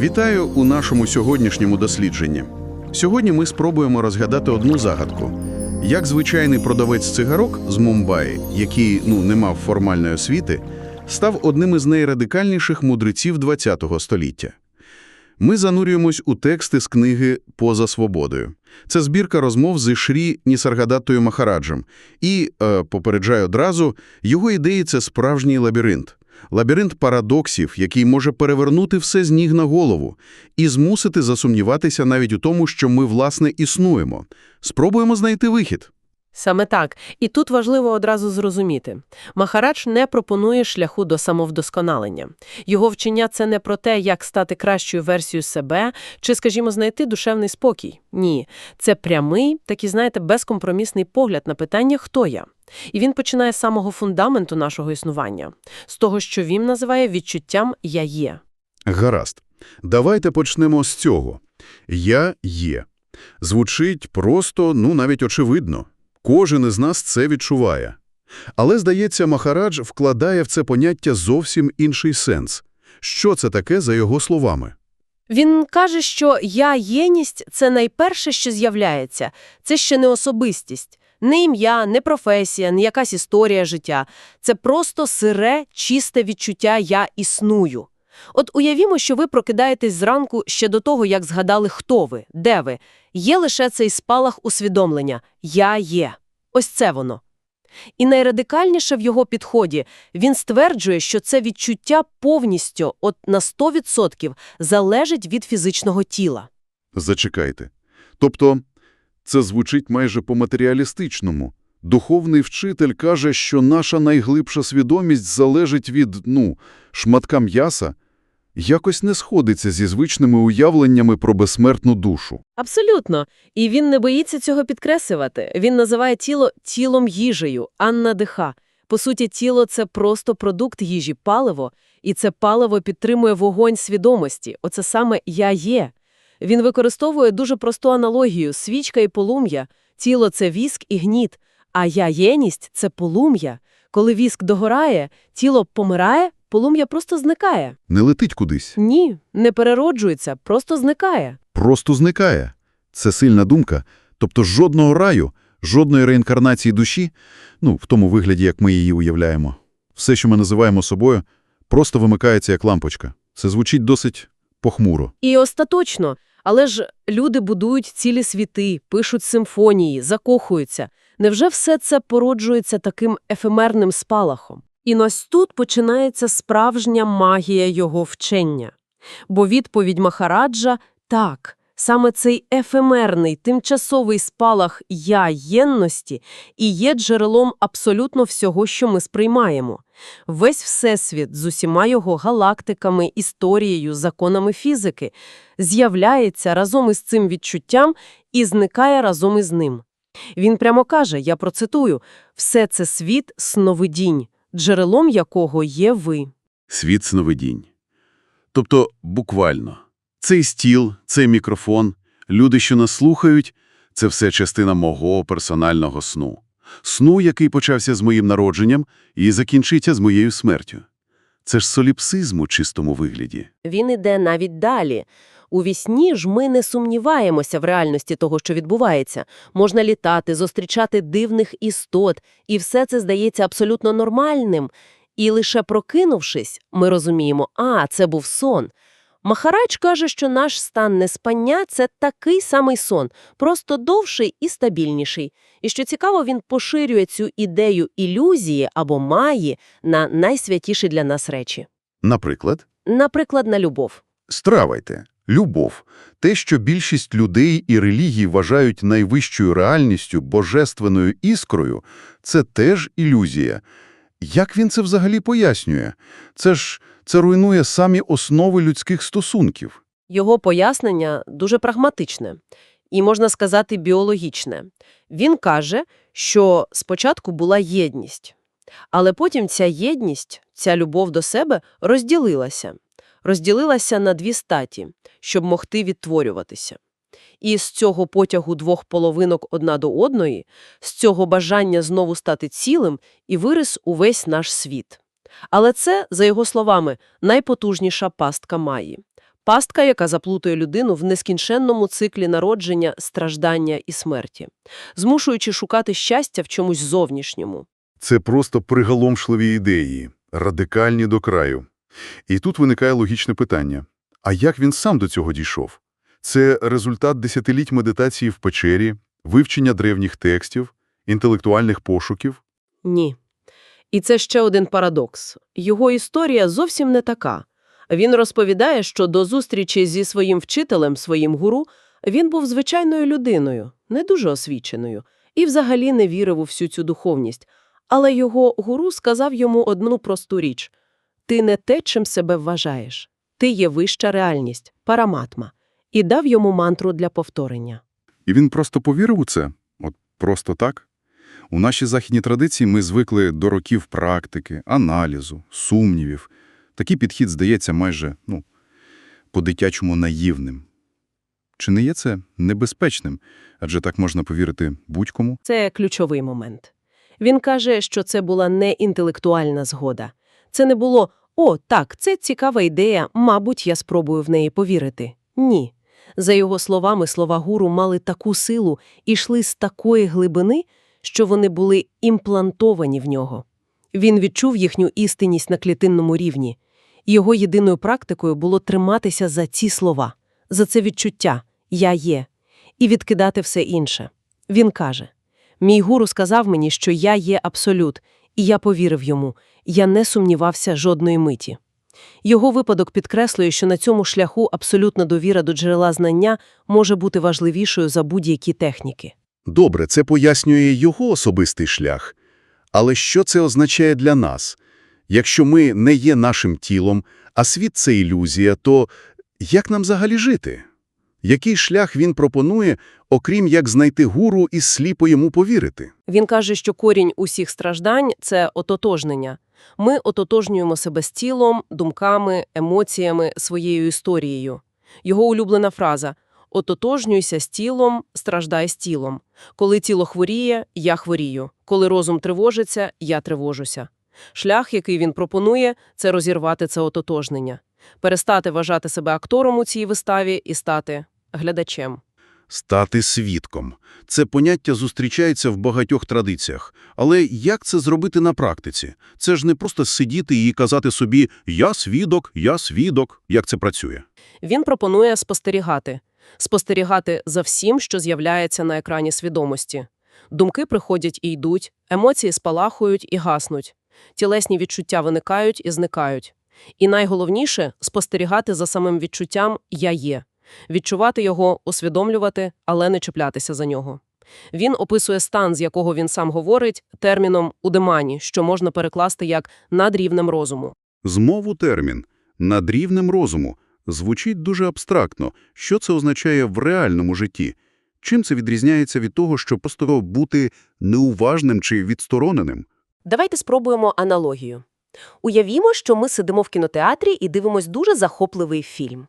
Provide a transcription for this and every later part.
Вітаю у нашому сьогоднішньому дослідженні. Сьогодні ми спробуємо розгадати одну загадку. Як звичайний продавець цигарок з Мумбаї, який ну, не мав формальної освіти, став одним із найрадикальніших мудреців ХХ століття. Ми занурюємось у тексти з книги «Поза свободою». Це збірка розмов з Шрі Нісаргадаттою Махараджем. І, е, попереджаю одразу, його ідеї – це справжній лабіринт. Лабіринт парадоксів, який може перевернути все з ніг на голову і змусити засумніватися навіть у тому, що ми, власне, існуємо. Спробуємо знайти вихід. Саме так. І тут важливо одразу зрозуміти. Махарадж не пропонує шляху до самовдосконалення. Його вчення – це не про те, як стати кращою версією себе чи, скажімо, знайти душевний спокій. Ні. Це прямий, такий, знаєте, безкомпромісний погляд на питання «хто я?». І він починає з самого фундаменту нашого існування, з того, що він називає відчуттям «я є». Гаразд. Давайте почнемо з цього. «Я є». Звучить просто, ну, навіть очевидно. Кожен із нас це відчуває. Але, здається, Махарадж вкладає в це поняття зовсім інший сенс. Що це таке за його словами? Він каже, що я-єність – це найперше, що з'являється. Це ще не особистість. Не ім'я, не професія, не якась історія життя. Це просто сире, чисте відчуття «я існую». От уявімо, що ви прокидаєтесь зранку ще до того, як згадали, хто ви, де ви. Є лише цей спалах усвідомлення «я є». Ось це воно. І найрадикальніше в його підході – він стверджує, що це відчуття повністю, от на 100% залежить від фізичного тіла. Зачекайте. Тобто, це звучить майже по-матеріалістичному. Духовний вчитель каже, що наша найглибша свідомість залежить від, ну, шматка м'яса, якось не сходиться зі звичними уявленнями про безсмертну душу. Абсолютно. І він не боїться цього підкреслювати. Він називає тіло тілом їжею, Анна Диха. По суті, тіло – це просто продукт їжі, паливо, і це паливо підтримує вогонь свідомості. Оце саме «я є». Він використовує дуже просту аналогію – свічка і полум'я. Тіло – це віск і гніт, а я-єність – це полум'я. Коли віск догорає, тіло помирає, полум'я просто зникає. Не летить кудись. Ні, не перероджується, просто зникає. Просто зникає. Це сильна думка. Тобто жодного раю, жодної реінкарнації душі, ну, в тому вигляді, як ми її уявляємо. Все, що ми називаємо собою, просто вимикається як лампочка. Це звучить досить похмуро. І остаточно. Але ж люди будують цілі світи, пишуть симфонії, закохуються. Невже все це породжується таким ефемерним спалахом? І ось тут починається справжня магія його вчення. Бо відповідь Махараджа – так, саме цей ефемерний, тимчасовий спалах «я-єнності» і є джерелом абсолютно всього, що ми сприймаємо. Весь Всесвіт з усіма його галактиками, історією, законами фізики з'являється разом із цим відчуттям і зникає разом із ним. Він прямо каже, я процитую, «Все це світ сновидінь, джерелом якого є ви». Світ сновидінь. Тобто, буквально. Цей стіл, цей мікрофон, люди, що нас слухають – це все частина мого персонального сну. Сну, який почався з моїм народженням і закінчиться з моєю смертю. Це ж соліпсизм у чистому вигляді. Він іде навіть далі. У вісні ж ми не сумніваємося в реальності того, що відбувається. Можна літати, зустрічати дивних істот, і все це здається абсолютно нормальним. І лише прокинувшись, ми розуміємо, а, це був сон. Махарадж каже, що наш стан неспання – це такий самий сон, просто довший і стабільніший. І що цікаво, він поширює цю ідею ілюзії або маї на найсвятіші для нас речі. Наприклад, Наприклад, на любов. стравайте. Любов – те, що більшість людей і релігій вважають найвищою реальністю, божественною іскрою – це теж ілюзія. Як він це взагалі пояснює? Це ж це руйнує самі основи людських стосунків. Його пояснення дуже прагматичне і, можна сказати, біологічне. Він каже, що спочатку була єдність, але потім ця єдність, ця любов до себе розділилася. Розділилася на дві статі, щоб могти відтворюватися. І з цього потягу двох половинок одна до одної, з цього бажання знову стати цілим, і вирис увесь наш світ. Але це, за його словами, найпотужніша пастка Маї. Пастка, яка заплутує людину в нескінченному циклі народження, страждання і смерті, змушуючи шукати щастя в чомусь зовнішньому. Це просто приголомшливі ідеї, радикальні до краю. І тут виникає логічне питання. А як він сам до цього дійшов? Це результат десятиліть медитації в печері, вивчення древніх текстів, інтелектуальних пошуків? Ні. І це ще один парадокс. Його історія зовсім не така. Він розповідає, що до зустрічі зі своїм вчителем, своїм гуру, він був звичайною людиною, не дуже освіченою, і взагалі не вірив у всю цю духовність. Але його гуру сказав йому одну просту річ – ти не те, чим себе вважаєш. Ти є вища реальність, параматма. І дав йому мантру для повторення. І він просто повірив у це? От просто так? У нашій західній традиції ми звикли до років практики, аналізу, сумнівів. Такий підхід здається майже, ну, по-дитячому наївним. Чи не є це небезпечним? Адже так можна повірити будь-кому? Це ключовий момент. Він каже, що це була не інтелектуальна згода. Це не було «О, так, це цікава ідея, мабуть, я спробую в неї повірити». Ні. За його словами, слова гуру мали таку силу і йшли з такої глибини, що вони були імплантовані в нього. Він відчув їхню істинність на клітинному рівні. Його єдиною практикою було триматися за ці слова, за це відчуття «я є» і відкидати все інше. Він каже Мій гуру сказав мені, що я є абсолют, і я повірив йому, я не сумнівався жодної миті. Його випадок підкреслює, що на цьому шляху абсолютна довіра до джерела знання може бути важливішою за будь-які техніки. Добре, це пояснює його особистий шлях. Але що це означає для нас? Якщо ми не є нашим тілом, а світ – це ілюзія, то як нам взагалі жити? Який шлях він пропонує, окрім як знайти гуру і сліпо йому повірити? Він каже, що корінь усіх страждань – це ототожнення. Ми ототожнюємо себе з тілом, думками, емоціями, своєю історією. Його улюблена фраза «Ототожнюйся з тілом, страждай з тілом. Коли тіло хворіє, я хворію. Коли розум тривожиться, я тривожуся». Шлях, який він пропонує, це розірвати це ототожнення. Перестати вважати себе актором у цій виставі і стати глядачем. Стати свідком. Це поняття зустрічається в багатьох традиціях. Але як це зробити на практиці? Це ж не просто сидіти і казати собі «я свідок, я свідок». Як це працює? Він пропонує спостерігати. Спостерігати за всім, що з'являється на екрані свідомості. Думки приходять і йдуть, емоції спалахують і гаснуть. Тілесні відчуття виникають і зникають. І найголовніше – спостерігати за самим відчуттям «я є». Відчувати його, усвідомлювати, але не чіплятися за нього. Він описує стан, з якого він сам говорить, терміном «удемані», що можна перекласти як «над рівнем розуму». Змову термін «над рівнем розуму» звучить дуже абстрактно. Що це означає в реальному житті? Чим це відрізняється від того, що просто бути неуважним чи відстороненим? Давайте спробуємо аналогію. Уявімо, що ми сидимо в кінотеатрі і дивимось дуже захопливий фільм.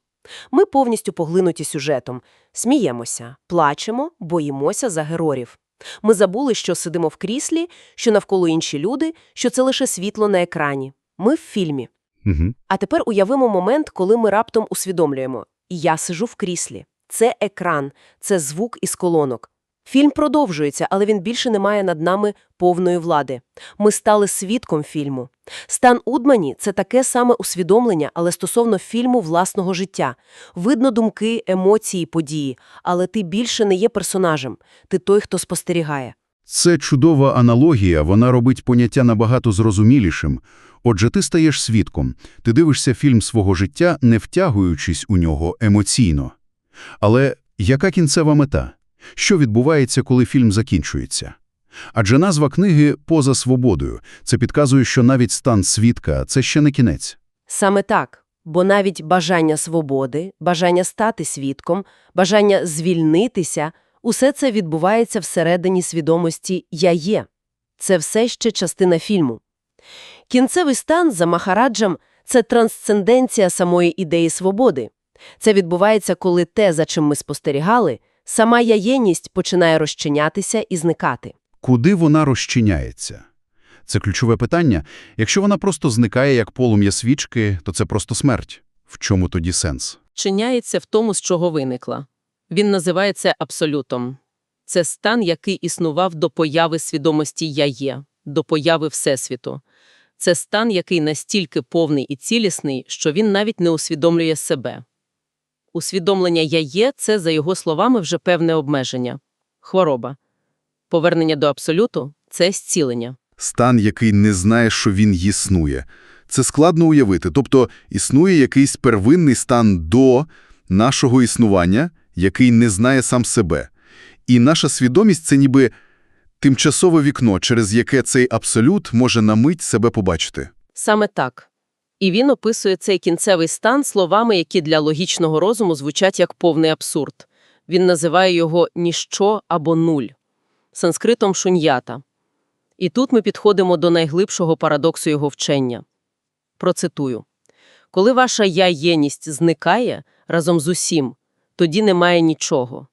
Ми повністю поглинуті сюжетом, сміємося, плачемо, боїмося за героїв. Ми забули, що сидимо в кріслі, що навколо інші люди, що це лише світло на екрані. Ми в фільмі. Угу. А тепер уявимо момент, коли ми раптом усвідомлюємо. Я сижу в кріслі. Це екран, це звук із колонок. Фільм продовжується, але він більше не має над нами повної влади. Ми стали свідком фільму. Стан Удмані – це таке саме усвідомлення, але стосовно фільму власного життя. Видно думки, емоції, події, але ти більше не є персонажем. Ти той, хто спостерігає. Це чудова аналогія, вона робить поняття набагато зрозумілішим. Отже, ти стаєш свідком, ти дивишся фільм свого життя, не втягуючись у нього емоційно. Але яка кінцева мета? Що відбувається, коли фільм закінчується? Адже назва книги «Поза свободою» – це підказує, що навіть стан свідка – це ще не кінець. Саме так. Бо навіть бажання свободи, бажання стати свідком, бажання звільнитися – усе це відбувається всередині свідомості «я є». Це все ще частина фільму. Кінцевий стан за Махараджем – це трансценденція самої ідеї свободи. Це відбувається, коли те, за чим ми спостерігали, сама яєнність починає розчинятися і зникати. Куди вона розчиняється? Це ключове питання. Якщо вона просто зникає, як полум'я свічки, то це просто смерть. В чому тоді сенс? розчиняється в тому, з чого виникла. Він називається абсолютом. Це стан, який існував до появи свідомості «я є», до появи Всесвіту. Це стан, який настільки повний і цілісний, що він навіть не усвідомлює себе. Усвідомлення «я є» – це, за його словами, вже певне обмеження. Хвороба. Повернення до абсолюту – це зцілення. Стан, який не знає, що він існує. Це складно уявити. Тобто існує якийсь первинний стан до нашого існування, який не знає сам себе. І наша свідомість – це ніби тимчасове вікно, через яке цей абсолют може на мить себе побачити. Саме так. І він описує цей кінцевий стан словами, які для логічного розуму звучать як повний абсурд. Він називає його «ніщо» або «нуль» санскритом «шуньята». І тут ми підходимо до найглибшого парадоксу його вчення. Процитую. «Коли ваша «я-єність» зникає разом з усім, тоді немає нічого.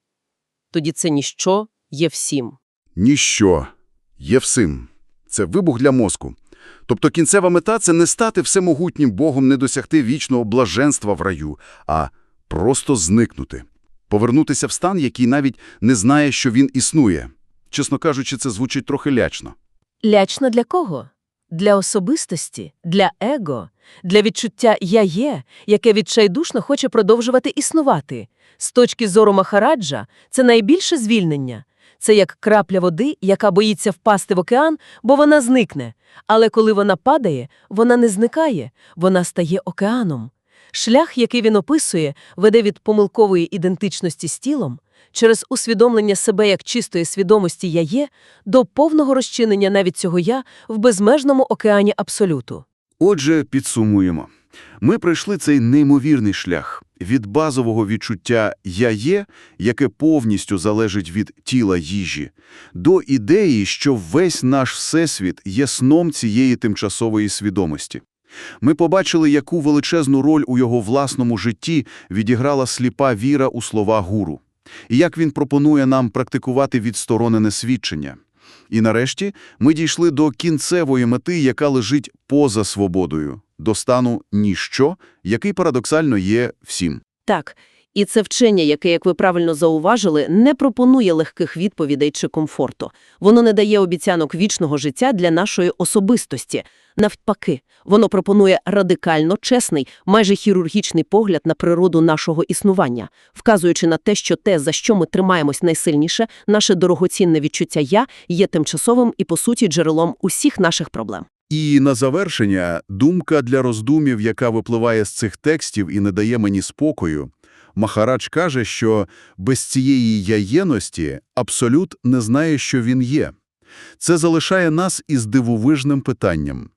Тоді це ніщо є всім. Ніщо. Є всім. Це вибух для мозку. Тобто кінцева мета – це не стати всемогутнім Богом, не досягти вічного блаженства в раю, а просто зникнути. Повернутися в стан, який навіть не знає, що він існує. Чесно кажучи, це звучить трохи лячно. Лячно для кого? Для особистості, для его, для відчуття «я є», яке відчайдушно хоче продовжувати існувати. З точки зору Махараджа це найбільше звільнення. Це як крапля води, яка боїться впасти в океан, бо вона зникне. Але коли вона падає, вона не зникає, вона стає океаном. Шлях, який він описує, веде від помилкової ідентичності з тілом, через усвідомлення себе як чистої свідомості «я є» до повного розчинення навіть цього «я» в безмежному океані абсолюту. Отже, підсумуємо. Ми пройшли цей неймовірний шлях від базового відчуття «я є», яке повністю залежить від тіла їжі, до ідеї, що весь наш всесвіт є сном цієї тимчасової свідомості. Ми побачили, яку величезну роль у його власному житті відіграла сліпа віра у слова гуру, і як він пропонує нам практикувати відсторонене свідчення. І нарешті ми дійшли до кінцевої мети, яка лежить поза свободою, до стану ніщо, який парадоксально є всім. Так, і це вчення, яке, як ви правильно зауважили, не пропонує легких відповідей чи комфорту. Воно не дає обіцянок вічного життя для нашої особистості. Навпаки, воно пропонує радикально чесний, майже хірургічний погляд на природу нашого існування, вказуючи на те, що те, за що ми тримаємось найсильніше, наше дорогоцінне відчуття «я» є тимчасовим і, по суті, джерелом усіх наших проблем. І на завершення думка для роздумів, яка випливає з цих текстів і не дає мені спокою. Махарадж каже, що без цієї яєності абсолют не знає, що він є. Це залишає нас із дивовижним питанням.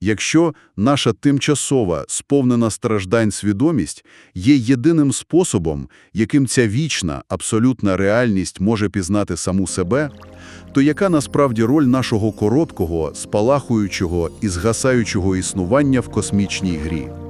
Якщо наша тимчасова, сповнена страждань свідомість є єдиним способом, яким ця вічна, абсолютна реальність може пізнати саму себе, то яка насправді роль нашого короткого, спалахуючого і згасаючого існування в космічній грі?